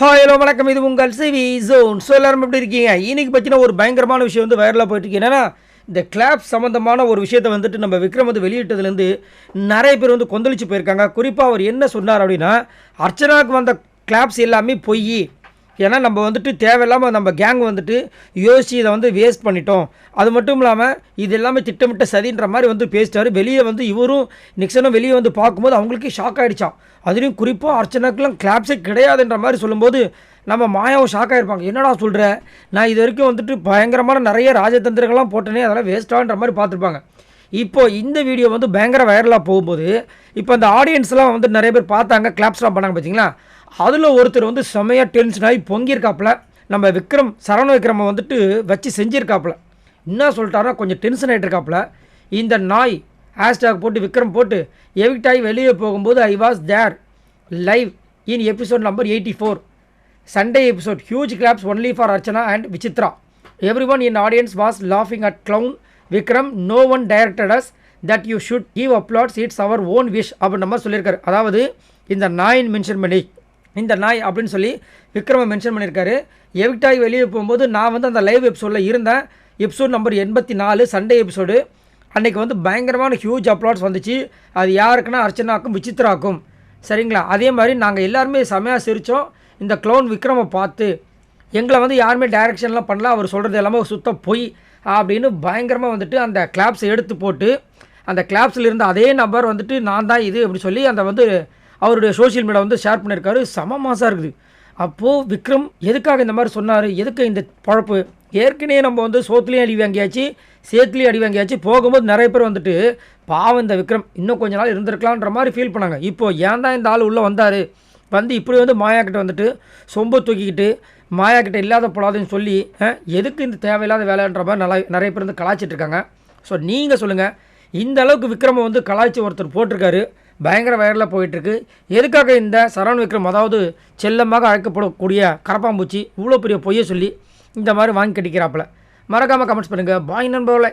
Hi hello வணக்கம். இது உங்கள் சிவி ஜோன் ஸோ எல்லாரும் எப்படி இருக்கீங்க? இன்னைக்கு பற்றின ஒரு பயங்கரமான விஷயம் வந்து வைரலாக போயிட்டுருக்கு என்னென்னா இந்த கிளாப் சம்மந்தமான ஒரு விஷயத்தை வந்துட்டு நம்ம விக்ரம் வந்து வெளியிட்டதுலேருந்து நிறைய பேர் வந்து கொந்தளிச்சு போயிருக்காங்க. குறிப்பாக அவர் என்ன சொன்னார் அப்படின்னா அர்ச்சனாவுக்கு வந்த கிளாப்ஸ் எல்லாமே பொய். ஏன்னா நம்ம வந்துட்டு தேவையில்லாமல் நம்ம கேங் வந்துட்டு யோசிச்சு இதை வந்து வேஸ்ட் பண்ணிட்டோம். அது மட்டும் இல்லாமல் இது எல்லாமே திட்டமிட்ட சதின்ற மாதிரி வந்து பேசிட்டாரு. வெளியே வந்து இவரும் நிக்சனும் வெளியே வந்து பார்க்கும்போது அவங்களுக்கே ஷாக் ஆகிடுச்சான் அதுலேயும் குறிப்பாக அர்ச்சனாக்கெல்லாம் கிளாப்ஸே கிடையாதுன்ற மாதிரி சொல்லும்போது நம்ம மாயாவும் ஷாக் ஆகிருப்பாங்க என்னடா சொல்கிற நான் இது வரைக்கும் வந்துட்டு பயங்கரமான நிறைய ராஜதந்திரங்கள்லாம் போட்டேனே அதெல்லாம் வேஸ்ட்டான்ற மாதிரி பார்த்துருப்பாங்க. இப்போது இந்த வீடியோ வந்து பயங்கர வைரலாக போகும்போது இப்போ அந்த ஆடியன்ஸ்லாம் வந்து நிறைய பேர் பார்த்தாங்க கிளாப்ஸ்லாம் பண்ணாங்க பார்த்தீங்களா அதில் ஒருத்தர் வந்து செமையாக டென்ஷன் ஆகி பொங்கியிருக்காப்புல. நம்ம விக்ரம் சரவண விக்ரமை வந்துட்டு வச்சு செஞ்சுருக்காப்புல. என்ன சொல்லிட்டாரோ கொஞ்சம் டென்ஷன் ஆகிட்டு இருக்காப்புல இந்த நாய் ஹேஷ்டாக் போட்டு விக்ரம் போட்டு எவிக்ட் ஆகி வெளியே போகும்போது I was there live in episode number eighty four Sunday episode huge claps only for Archana and Vichitra everyone in audience was லாஃபிங் at clown Vikram no one directed us that you should give applause it's our own wish அப்படின்ற மாதிரி சொல்லியிருக்காரு. அதாவது இந்த நாயின் mention பண்ணி. இந்த நாய் அப்படின்னு சொல்லி விக்ரமை மென்ஷன் பண்ணியிருக்காரு. எவிக்டாய் வெளியே போகும்போது நான் வந்து அந்த லைவ் எபிசோடில் இருந்தேன். எபிசோட் நம்பர் எண்பத்தி நாலு சண்டே எபிசோடு அன்றைக்கி வந்து பயங்கரமான ஹியூஜ் அப்ளாட்ஸ் வந்துச்சு. அது யாருக்குன்னா அர்ச்சனாக்கும் விசித்ராக்கும் சரிங்களா? அதே மாதிரி நாங்கள் எல்லாருமே செமையாக சிரித்தோம் இந்த க்ளோன் விக்ரமை பார்த்து எங்களை வந்து யாருமே டைரக்ஷன்லாம் பண்ணல. அவர் சொல்கிறது எல்லாமே சுத்தம் பொய் அப்படின்னு பயங்கரமாக வந்துட்டு அந்த கிளாப்ஸை எடுத்து போட்டு அந்த கிளாப்ஸில் இருந்த அதே நபர் வந்துட்டு நான் தான் இது அப்படி சொல்லி அந்த வந்து அவருடைய சோஷியல் மீடியா வந்து ஷேர் பண்ணியிருக்காரு. செம மாசாக இருக்குது. அப்போது விக்ரம் எதுக்காக இந்த மாதிரி சொன்னார்? எதுக்கு இந்த பழப்பு? ஏற்கனவே நம்ம வந்து சோத்துலேயும் அடி வாங்கியாச்சு சேத்துலேயும் அடி வாங்கியாச்சு. போகும்போது நிறைய பேர் வந்துட்டு பாவம் இந்த விக்ரம் இன்னும் கொஞ்ச நாள் இருந்திருக்கலான்ற மாதிரி ஃபீல் பண்ணாங்க. இப்போது ஏன் தான் இந்த ஆள் உள்ளே வந்தார்? வந்து இப்படி வந்து மாயா கிட்ட வந்துட்டு சொம்பு தூக்கிக்கிட்டு மாயா கிட்ட இல்லாத போடாதுன்னு சொல்லி எதுக்கு இந்த தேவையில்லாத வேலைன்ற மாதிரி நல்லா நிறைய பேர் வந்து கலாய்ச்சிட்டு இருக்காங்க? ஸோ நீங்கள் சொல்லுங்கள் இந்த அளவுக்கு விக்ரமை வந்து கலாய்ச்சி ஒருத்தர் போட்டிருக்காரு. பயங்கர வைரலாக போயிட்டுருக்கு. எதுக்காக இந்த சரவண விக்ரம் அதாவது செல்லமாக அழைக்கப்படக்கூடிய கரப்பாம்பூச்சி இவ்வளோ பெரிய பொய்யை சொல்லி இந்த மாதிரி வாங்கி கட்டிக்கிறாப்புல? மறக்காமல் கமெண்ட்ஸ் பண்ணுங்கள் பாய் நண்பர்களே.